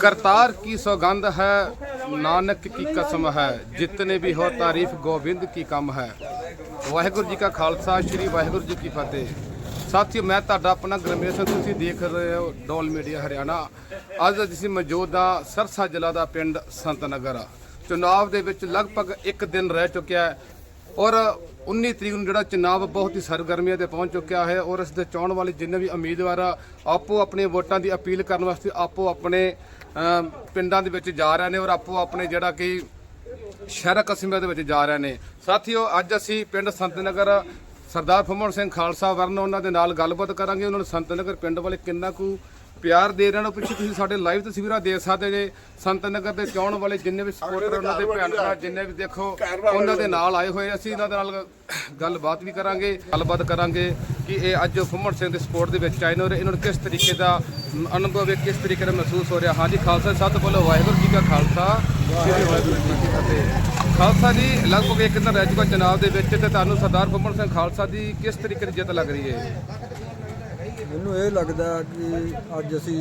करतार की सौगंध है नानक की कसम है जितने भी हो तारीफ गोविंद की कम है ਵਾਹਿਗੁਰੂ ਜੀ ਕਾ ਖਾਲਸਾ ਸ੍ਰੀ ਵਾਹਿਗੁਰੂ ਜੀ ਕੀ ਫਤਿਹ ਸਾਥੀਓ ਮੈਂ ਤੁਹਾਡਾ ਆਪਣਾ ਗਰਮੇਸ਼ ਸਿੰਘ ਤੁਸੀਂ ਦੇਖ ਰਹੇ ਹੋ ਡੋਲ ਮੀਡੀਆ ਹਰਿਆਣਾ ਅੱਜ ਅਸੀਂ ਮੌਜੂਦ ਹਾਂ ਸਰਸਾ ਜ਼ਿਲ੍ਹਾ ਦਾ ਪਿੰਡ ਸੰਤ ਨਗਰ ਚੁਣਾਵ ਦੇ ਵਿੱਚ ਲਗਭਗ ਇੱਕ ਦਿਨ ਰਹਿ ਚੁੱਕਿਆ ਹੈ ਔਰ 19 ਤਰੀਕ ਨੂੰ ਜਿਹੜਾ ਚੁਣਾਵ ਬਹੁਤ ਹੀ ਸਰਗਰਮੀਆਂ ਤੇ ਪਹੁੰਚ ਚੁੱਕਿਆ ਹੈ ਔਰ ਇਸ ਦੇ ਚੋਣ ਵਾਲੇ ਜਿੰਨੇ ਵੀ ਉਮੀਦਵਾਰ ਆ, ਆਪੋ ਆਪਣੇ ਵੋਟਾਂ ਦੀ ਅਪੀਲ ਕਰਨ ਵਾਸਤੇ ਆਪੋ ਆਪਣੇ ਪਿੰਡਾਂ ਦੇ ਵਿੱਚ ਜਾ ਰਹੇ ਨੇ ਔਰ ਆਪੋ ਆਪਣੇ ਜਿਹੜਾ ਕਿ ਸ਼ਹਿਰ ਕਸਬਿਆਂ ਦੇ ਵਿੱਚ ਜਾ ਰਹੇ ਨੇ। ਸਾਥੀਓ ਅੱਜ ਅਸੀਂ ਪਿੰਡ ਸੰਤਨਗਰ ਸਰਦਾਰ ਫੁੰਮਣ ਸਿੰਘ ਖਾਲਸਾ ਵਰਨ ਉਹਨਾਂ ਦੇ ਨਾਲ ਗੱਲਬਾਤ ਕਰਾਂਗੇ। ਉਹਨਾਂ ਨੂੰ ਸੰਤਨਗਰ ਪਿੰਡ ਵਾਲੇ ਕਿੰਨਾ ਕੁ ਪਿਆਰ ਦੇ ਰਹੇ ਨੇ ਪਿੱਛੇ ਤੁਸੀਂ ਸਾਡੇ ਲਾਈਵ ਤਸਵੀਰਾਂ ਦੇਖ ਸਕਦੇ ਜੇ। ਸੰਤਨਗਰ ਦੇ ਚਾਉਣ ਵਾਲੇ ਜਿੰਨੇ ਵੀ ਸਪੋਰਟਰ ਉਹਨਾਂ ਦੇ ਭੈਣ ਭਰਾ ਜਿੰਨੇ ਵੀ ਦੇਖੋ ਉਹਨਾਂ ਦੇ ਨਾਲ ਆਏ ਹੋਏ ਅਸੀਂ ਇਹਨਾਂ ਦੇ ਨਾਲ ਗੱਲਬਾਤ ਵੀ ਕਰਾਂਗੇ ਗੱਲਬਾਤ ਕਰਾਂਗੇ ਕਿ ਇਹ ਅੱਜ ਫੁੰਮਣ ਸਿੰਘ ਦੇ ਸਪੋਰਟ ਦੇ ਵਿੱਚ ਆਏ ਨੇ ਔਰ ਇਹਨਾਂ ਨੂੰ ਕਿਸ ਤਰੀਕੇ ਦਾ ਅਨੁਭਵ ਹੈ ਕਿਸ ਤਰੀਕੇ ਦਾ ਮਹਿਸੂਸ ਹੋ ਰਿਹਾ। ਹਾਂਜੀ ਖਾਲਸਾ ਸਭ ਤੋਂ ਪਹਿਲਾਂ ਵਾਹਿਗੁਰੂ ਜੀ ਕਾ ਖਾਲਸਾ ਸ੍ਰੀ ਵਾਹਿਗੁਰੂ ਜੀ ਕੀ ਫਤਿਹ ਖਾਲਸਾ ਜੀ ਲਗਭਗ ਇੱਕ ਦਿਨ ਰਹਿ ਚੁੱਕਾ ਚੁਣਾਵ ਦੇ ਵਿੱਚ ਤੇ ਤੁਹਾਨੂੰ ਸਰਦਾਰ ਫੁੰਮਣ ਸਿੰਘ ਖਾਲਸਾ ਦੀ ਕਿਸ ਤਰੀਕੇ ਦੀ ਜਿੱਤ ਲੱਗ ਰਹੀ ਹੈ? ਮੈਨੂੰ ਇਹ ਲੱਗਦਾ ਕਿ ਅੱਜ ਅਸੀਂ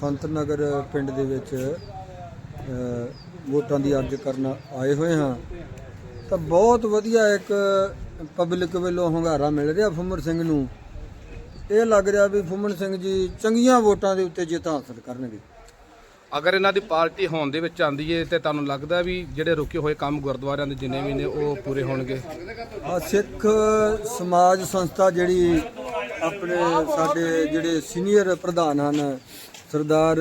ਸੰਤ ਨਗਰ ਪਿੰਡ ਦੇ ਵਿੱਚ ਵੋਟਾਂ ਦੀ ਅਰਜ਼ ਕਰਨ ਆਏ ਹੋਏ ਹਾਂ। ਤਾਂ ਬਹੁਤ ਵਧੀਆ ਇੱਕ ਪਬਲਿਕ ਵੱਲੋਂ ਹੰਗਾਰਾ ਮਿਲ ਰਿਹਾ ਫੁੰਮਰ ਸਿੰਘ ਨੂੰ। ਇਹ ਲੱਗ ਰਿਹਾ ਵੀ ਫੁੰਮਣ ਸਿੰਘ ਜੀ ਚੰਗੀਆਂ ਵੋਟਾਂ ਦੇ ਉੱਤੇ ਜਿੱਤ ਹਾਸਲ ਕਰਨਗੇ। ਅਗਰ ਇਹਨਾਂ ਦੀ ਪਾਰਟੀ ਹੋਣ ਦੇ ਵਿੱਚ ਆਂਦੀ ਹੈ ਤੇ ਤੁਹਾਨੂੰ ਲੱਗਦਾ ਵੀ ਜਿਹੜੇ ਰੁਕੇ ਹੋਏ ਕੰਮ ਗੁਰਦੁਆਰਿਆਂ ਦੇ ਜਿੰਨੇ ਵੀ ਨੇ ਉਹ ਪੂਰੇ ਹੋਣਗੇ? ਆ ਸਿੱਖ ਸਮਾਜ ਸੰਸਥਾ ਜਿਹੜੀ ਆਪਣੇ ਸਾਡੇ ਜਿਹੜੇ ਸੀਨੀਅਰ ਪ੍ਰਧਾਨ ਹਨ ਸਰਦਾਰ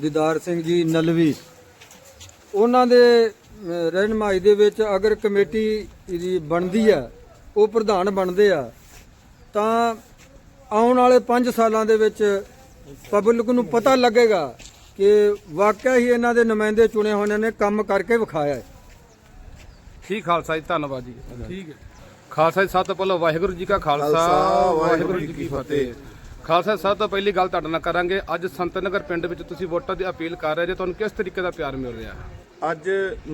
ਦੀਦਾਰ ਸਿੰਘ ਜੀ ਨਲਵੀ ਉਹਨਾਂ ਦੇ ਰਹਿਨਮਾਈ ਦੇ ਵਿੱਚ ਅਗਰ ਕਮੇਟੀ ਦੀ ਬਣਦੀ ਆ ਉਹ ਪ੍ਰਧਾਨ ਬਣਦੇ ਆ ਤਾਂ ਆਉਣ ਵਾਲੇ 5 ਸਾਲਾਂ ਦੇ ਵਿੱਚ ਪਬਲਿਕ ਨੂੰ ਪਤਾ ਲੱਗੇਗਾ ਕਿ ਵਾਕਿਆ ਹੀ ਇਹਨਾਂ ਦੇ ਨੁਮਾਇੰਦੇ ਚੁਣੇ ਹੋਣੇ ਨੇ ਕੰਮ ਕਰਕੇ ਵਿਖਾਇਆ ਹੈ। ਠੀਕ ਖਾਲਸਾ ਜੀ ਧੰਨਵਾਦ ਜੀ। ਠੀਕ ਹੈ। ਖਾਲਸਾ ਜੀ ਸਭ ਤੋਂ ਪਹਿਲਾਂ ਵਾਹਿਗੁਰੂ ਜੀ ਕਾ ਖਾਲਸਾ ਵਾਹਿਗੁਰੂ ਜੀ ਕੀ ਫਤਿਹ। ਖਾਲਸਾ ਸਭ ਤੋਂ ਪਹਿਲੀ ਗੱਲ ਤੁਹਾਡੇ ਨਾਲ ਕਰਾਂਗੇ ਅੱਜ ਸੰਤਨਗਰ ਪਿੰਡ ਵਿੱਚ ਤੁਸੀਂ ਵੋਟਾਂ ਦੀ ਅਪੀਲ ਕਰ ਰਹੇ ਜੇ ਤੁਹਾਨੂੰ ਕਿਸ ਤਰੀਕੇ ਦਾ ਪਿਆਰ ਮਿਲ ਰਿਹਾ? ਅੱਜ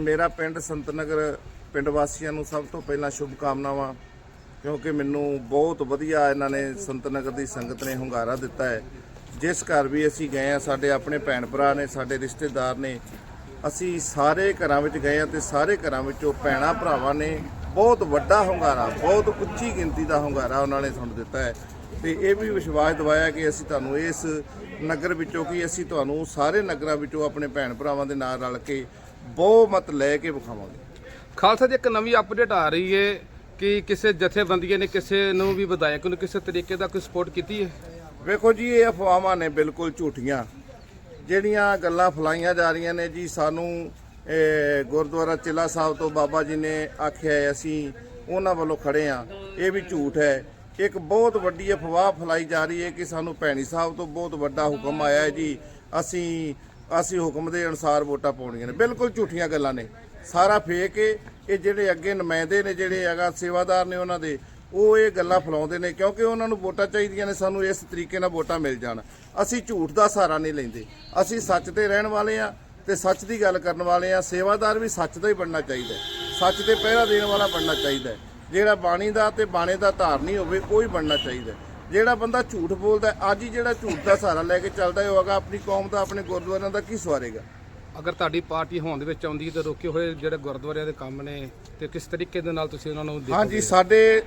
ਮੇਰਾ ਪਿੰਡ ਸੰਤਨਗਰ ਪਿੰਡ ਵਾਸੀਆਂ ਨੂੰ ਸਭ ਤੋਂ ਪਹਿਲਾਂ ਸ਼ੁਭ ਕਾਮਨਾਵਾਂ ਕਿਉਂਕਿ ਮੈਨੂੰ ਬਹੁਤ ਵਧੀਆ ਇਹਨਾਂ ਨੇ ਸੰਤਨਗਰ ਦੀ ਸੰਗਤ ਨੇ ਹੁੰਗਾਰਾ ਦਿੱਤਾ ਹੈ। ਜਿਸ ਘਰ ਵੀ ਅਸੀਂ ਗਏ ਆ ਸਾਡੇ ਆਪਣੇ ਭੈਣ ਭਰਾ ਨੇ ਸਾਡੇ ਰਿਸ਼ਤੇਦਾਰ ਨੇ ਅਸੀਂ ਸਾਰੇ ਘਰਾਂ ਵਿੱਚ ਗਏ ਆ ਤੇ ਸਾਰੇ ਘਰਾਂ ਵਿੱਚੋਂ ਭੈਣਾ ਭਰਾਵਾਂ ਨੇ ਬਹੁਤ ਵੱਡਾ ਹੁੰਗਾਰਾ ਬਹੁਤ ਉੱਚੀ ਗਿਣਤੀ ਦਾ ਹੁੰਗਾਰਾ ਉਹਨਾਂ ਨੇ ਸਾਨੂੰ ਦਿੱਤਾ ਹੈ। ਤੇ ਇਹ ਵੀ ਵਿਸ਼ਵਾਸ ਦਿਵਾਇਆ ਕਿ ਅਸੀਂ ਤੁਹਾਨੂੰ ਇਸ ਨਗਰ ਵਿੱਚੋਂ ਕੀ ਅਸੀਂ ਤੁਹਾਨੂੰ ਸਾਰੇ ਨਗਰਾਂ ਵਿੱਚੋਂ ਆਪਣੇ ਭੈਣ ਭਰਾਵਾਂ ਦੇ ਨਾਲ ਰਲ ਕੇ ਬਹੁਮਤ ਲੈ ਕੇ ਵਿਖਾਵਾਂਗੇ। ਖਾਲਸਾ ਦੀ ਇੱਕ ਨਵੀਂ ਅਪਡੇਟ ਆ ਰਹੀ ਹੈ ਕਿ ਕਿਸੇ ਜਥੇਬੰਦੀਆਂ ਨੇ ਕਿਸੇ ਨੂੰ ਵੀ ਵਿਧਾਇਕ ਨੂੰ ਕਿਸੇ ਤਰੀਕੇ ਦਾ ਕੋਈ ਸਪੋਰਟ ਕੀਤੀ ਹੈ? ਵੇਖੋ ਜੀ ਇਹ ਅਫਵਾਹਾਂ ਨੇ ਬਿਲਕੁਲ ਝੂਠੀਆਂ। ਜਿਹੜੀਆਂ ਗੱਲਾਂ ਫਲਾਈਆਂ ਜਾ ਰਹੀਆਂ ਨੇ ਜੀ ਸਾਨੂੰ ਗੁਰਦੁਆਰਾ ਚਿਲਾ ਸਾਹਿਬ ਤੋਂ ਬਾਬਾ ਜੀ ਨੇ ਆਖਿਆ ਹੈ, ਅਸੀਂ ਉਹਨਾਂ ਵੱਲੋਂ ਖੜੇ ਆ ਇਹ ਵੀ ਝੂਠ ਹੈ। ਇੱਕ ਬਹੁਤ ਵੱਡੀ ਅਫਵਾਹ ਫਲਾਈ ਜਾ ਰਹੀ ਹੈ ਕਿ ਸਾਨੂੰ ਭੈਣੀ ਸਾਹਿਬ ਤੋਂ ਬਹੁਤ ਵੱਡਾ ਹੁਕਮ ਆਇਆ ਹੈ ਜੀ। ਅਸੀਂ ਅਸੀਂ ਹੁਕਮ ਦੇ ਅਨੁਸਾਰ ਵੋਟਾਂ ਪਾਉਣੀਆਂ ਨੇ। ਬਿਲਕੁਲ ਝੂਠੀਆਂ ਗੱਲਾਂ ਨੇ। ਸਾਰਾ ਫੇਕ ਹੈ। ਇਹ ਜਿਹੜੇ ਅੱਗੇ ਨੁਮਾਇੰਦੇ ਨੇ ਜਿਹੜੇ ਹੈਗਾ ਸੇਵਾਦਾਰ ਨੇ ਉਹਨਾਂ ਦੇ ਉਹ ਇਹ ਗੱਲਾਂ ਫਲਾਉਂਦੇ ਨੇ ਕਿਉਂਕਿ ਉਹਨਾਂ ਨੂੰ ਵੋਟਾਂ ਚਾਹੀਦੀਆਂ ਨੇ। ਸਾਨੂੰ ਇਸ ਤਰੀਕੇ ਨਾਲ ਵੋਟਾਂ ਮਿਲ ਜਾਣ। ਅਸੀਂ ਝੂਠ ਦਾ ਸਹਾਰਾ ਨਹੀਂ ਲੈਂਦੇ। ਅਸੀਂ ਸੱਚ ਤੇ ਰਹਿਣ ਵਾਲੇ ਆ ਤੇ ਸੱਚ ਦੀ ਗੱਲ ਕਰਨ ਵਾਲੇ ਆ ਸੇਵਾਦਾਰ ਵੀ ਸੱਚ ਦਾ ਹੀ ਬਣਨਾ ਚਾਹੀਦਾ। ਸੱਚ ਤੇ ਪਹਿਰਾ ਦੇਣ ਵਾਲਾ ਬਣਨਾ ਚਾਹੀਦਾ। ਜਿਹੜਾ ਬਾਣੀ ਦਾ ਤੇ ਬਾਣੇ ਦਾ ਧਾਰਨੀ ਹੋਵੇ ਉਹ ਹੀ ਬਣਨਾ ਚਾਹੀਦਾ। ਜਿਹੜਾ ਬੰਦਾ ਝੂਠ ਬੋਲਦਾ ਅੱਜ ਹੀ ਜਿਹੜਾ ਝੂਠ ਦਾ ਸਹਾਰਾ ਲੈ ਕੇ ਚੱਲਦਾ ਹੈ, ਉਹ ਅਗਾ ਆਪਣੀ ਕੌਮ ਦਾ ਆਪਣੇ ਗੁਰਦੁਆਰਿਆਂ ਦਾ ਕੀ ਸਵਾਰੇਗਾ ਅਗਰ ਤੁਹਾਡੀ ਪਾਰਟੀ ਹੋਣ ਦੇ ਵਿੱਚ ਆਉਂਦੀ ਤਾਂ ਰੁਕੇ ਹੋਏ ਜਿਹੜੇ ਗੁਰਦੁਆਰਿਆਂ ਦੇ ਕੰਮ ਨੇ ਤੇ ਕਿਸ ਤਰੀਕੇ ਦੇ ਨਾਲ ਤੁਸੀਂ ਉਹਨਾਂ ਨੂੰ ਦੇਖੋਗੇ? ਹਾਂਜੀ ਸਾਡੇ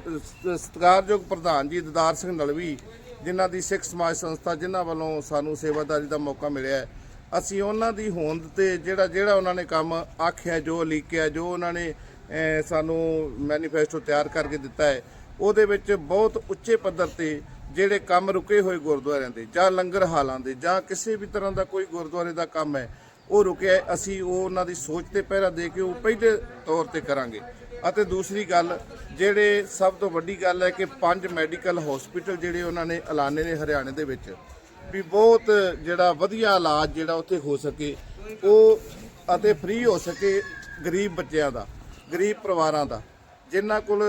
ਸਤਿਕਾਰਯੋਗ ਪ੍ਰਧਾਨ ਜੀ ਦਦਾਰ ਸਿੰਘ ਨਲਵੀ ਜਿਨ੍ਹਾਂ ਦੀ ਸਿੱਖ ਸਮਾਜ ਸੰਸਥਾ ਜਿਨ੍ਹਾਂ ਵੱਲੋਂ ਸਾਨੂੰ ਸੇਵਾਦਾਰੀ ਦਾ ਮੌਕਾ ਮਿਲਿਆ ਹੈ ਅਸੀਂ ਉਹਨਾਂ ਦੀ ਹੋਂਦ ਤੇ ਜਿਹੜਾ ਜਿਹੜਾ ਉਹਨਾਂ ਨੇ ਕੰਮ ਆਖਿਆ, ਜੋ ਲਿਖਿਆ ਜੋ ਉਹਨਾਂ ਨੇ ਸਾਨੂੰ ਮੈਨੀਫੈਸਟੋ ਤਿਆਰ ਕਰਕੇ ਦਿੱਤਾ ਹੈ, ਉਹਦੇ ਵਿੱਚ ਬਹੁਤ ਉੱਚੇ ਪੱਧਰ ਤੇ ਜਿਹੜੇ ਕੰਮ ਰੁਕੇ ਹੋਏ ਗੁਰਦੁਆਰਿਆਂ ਦੇ, ਜਾਂ ਲੰਗਰ ਹਾਲਾਂ ਦੇ, ਜਾਂ ਕਿਸੇ ਵੀ ਤਰ੍ਹਾਂ ਦਾ ਕੋਈ ਗੁਰਦੁਆਰੇ ਦਾ ਕੰਮ ਹੈ, ਉਹ ਰੁਕਿਆ ਅਸੀਂ ਉਹ ਉਹਨਾਂ ਦੀ ਸੋਚ ਤੇ ਪਹਿਰਾ ਦੇ ਕੇ ਉਹ ਪਹਿਲੇ ਤੌਰ ਤੇ ਕਰਾਂਗੇ। ਅਤੇ ਦੂਸਰੀ ਗੱਲ, ਜਿਹੜੇ ਸਭ ਤੋਂ ਵੱਡੀ ਗੱਲ ਹੈ ਕਿ ਪੰਜ ਮੈਡੀਕਲ ਹਸਪੀਟਲ ਜਿਹੜੇ ਉਹਨਾਂ ਨੇ ਐਲਾਨੇ ਨੇ ਹਰਿਆਣੇ ਦੇ ਵਿੱਚ ਵੀ ਬਹੁਤ ਜਿਹੜਾ ਵਧੀਆ ਇਲਾਜ ਜਿਹੜਾ ਉੱਥੇ ਹੋ ਸਕੇ, ਉਹ ਅਤੇ ਫ੍ਰੀ ਹੋ ਸਕੇ ਗਰੀਬ ਬੱਚਿਆਂ ਦਾ, ਗਰੀਬ ਪਰਿਵਾਰਾਂ ਦਾ। ਜਿਨ੍ਹਾਂ ਕੋਲ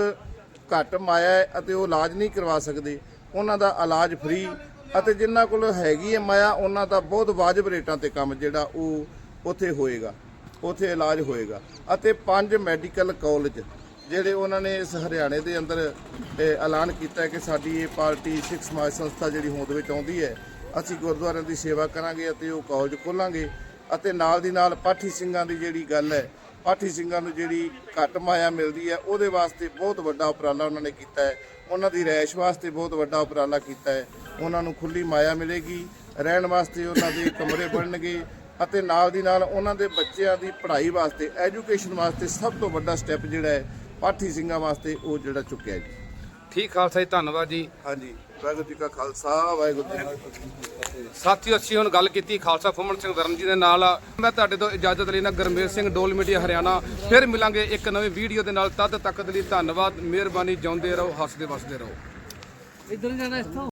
ਘੱਟ ਮਾਇਆ ਹੈ ਅਤੇ ਉਹ ਇਲਾਜ ਨਹੀਂ ਕਰਵਾ ਸਕਦੇ, ਉਹਨਾਂ ਦਾ ਇਲਾਜ ਫ੍ਰੀ ਅਤੇ ਜਿਨ੍ਹਾਂ ਕੋਲ ਹੈਗੀ ਹੈ ਮਾਇਆ, ਉਹਨਾਂ ਦਾ ਬਹੁਤ ਵਾਜਬ ਰੇਟਾਂ ਤੇ ਕੰਮ ਜਿਹੜਾ ਉਹ ਉੱਥੇ ਹੋਏਗਾ, ਉੱਥੇ ਇਲਾਜ ਹੋਏਗਾ। ਅਤੇ ਪੰਜ ਮੈਡੀਕਲ ਕਾਲਜ ਜਿਹੜੇ ਉਹਨਾਂ ਨੇ ਇਸ ਹਰਿਆਣੇ ਦੇ ਅੰਦਰ ਐਲਾਨ ਕੀਤਾ ਕਿ ਸਾਡੀ ਇਹ ਪਾਰਟੀ ਸਿੱਖ ਸਮਾਜ ਸੰਸਥਾ ਜਿਹੜੀ ਹੋਂਦ ਵਿੱਚ ਆਉਂਦੀ ਹੈ ਅਸੀਂ ਗੁਰਦੁਆਰਿਆਂ ਦੀ ਸੇਵਾ ਕਰਾਂਗੇ ਅਤੇ ਉਹ ਕਾਲਜ ਖੋਲਾਂਗੇ ਅਤੇ ਨਾਲ ਦੀ ਨਾਲ ਪਾਠੀ ਸਿੰਘਾਂ ਦੀ ਜਿਹੜੀ ਗੱਲ ਹੈ ਪਾਠੀ ਸਿੰਘਾਂ ਨੂੰ ਜਿਹੜੀ ਘੱਟ ਮਾਇਆ ਮਿਲਦੀ ਹੈ ਉਹਦੇ ਵਾਸਤੇ ਬਹੁਤ ਵੱਡਾ ਉਪਰਾਲਾ ਉਹਨਾਂ ਨੇ ਕੀਤਾ ਹੈ। ਉਹਨਾਂ ਦੀ ਰਹਿਸ਼ ਵਾਸਤੇ ਬਹੁਤ ਵੱਡਾ ਉਪਰਾਲਾ ਕੀਤਾ ਹੈ। ਉਹਨਾਂ ਨੂੰ ਖੁੱਲੀ ਮਾਇਆ ਮਿਲੇਗੀ ਰਹਿਣ ਵਾਸਤੇ ਉਹਨਾਂ ਦੇ ਕਮਰੇ ਬਣਨਗੇ ਅਤੇ ਨਾਲ ਦੀ ਨਾਲ ਉਹਨਾਂ ਦੇ ਬੱਚਿਆਂ ਦੀ ਪੜ੍ਹਾਈ ਵਾਸਤੇ ਐਜੂਕੇਸ਼ਨ ਵਾਸਤੇ ਸਭ ਤੋਂ ਵੱਡਾ ਸਟੈਪ ਜਿਹੜਾ ਹੈ ਪਾਠੀ ਸਿੰਘਾਂ ਵਾਸਤੇ ਉਹ ਜਿਹੜਾ ਚੁੱਕਿਆ ਜੀ। ਠੀਕ ਖਾਲਸਾ ਜੀ ਧੰਨਵਾਦ ਜੀ। ਹਾਂਜੀ। ਵਾਹਿਗੁਰੂ ਜੀ ਕਾ ਖਾਲਸਾ ਵਾਹਿਗੁਰੂ ਜੀ ਕੀ ਫਤਿਹ। ਸਾਥੀਓ ਅਸੀਂ ਹੁਣ ਗੱਲ ਕੀਤੀ ਖਾਲਸਾ ਫੁੰਮਣ ਸਿੰਘ ਵਰਨ ਜੀ ਦੇ ਨਾਲ। ਮੈਂ ਤੁਹਾਡੇ ਤੋਂ ਇਜਾਜ਼ਤ ਲੈਣਾ ਗਰਮੇਲ ਸਿੰਘ ਡੋਲ ਮੀਡੀਆ ਹਰਿਆਣਾ। ਫਿਰ ਮਿਲਾਂਗੇ ਇੱਕ ਨਵੀਂ ਵੀਡੀਓ ਦੇ ਨਾਲ। ਤਦ ਤੱਕ ਦੇ ਲਈ ਧੰਨਵਾਦ। ਮਿਹਰਬਾਨੀ ਜਿਉਂਦੇ ਰਹੋ ਹੱਸਦੇ ਵਸਦੇ ਰਹੋ। ਇੱਧਰ ਜਾਣਾ ਇਸ ਤੋਂ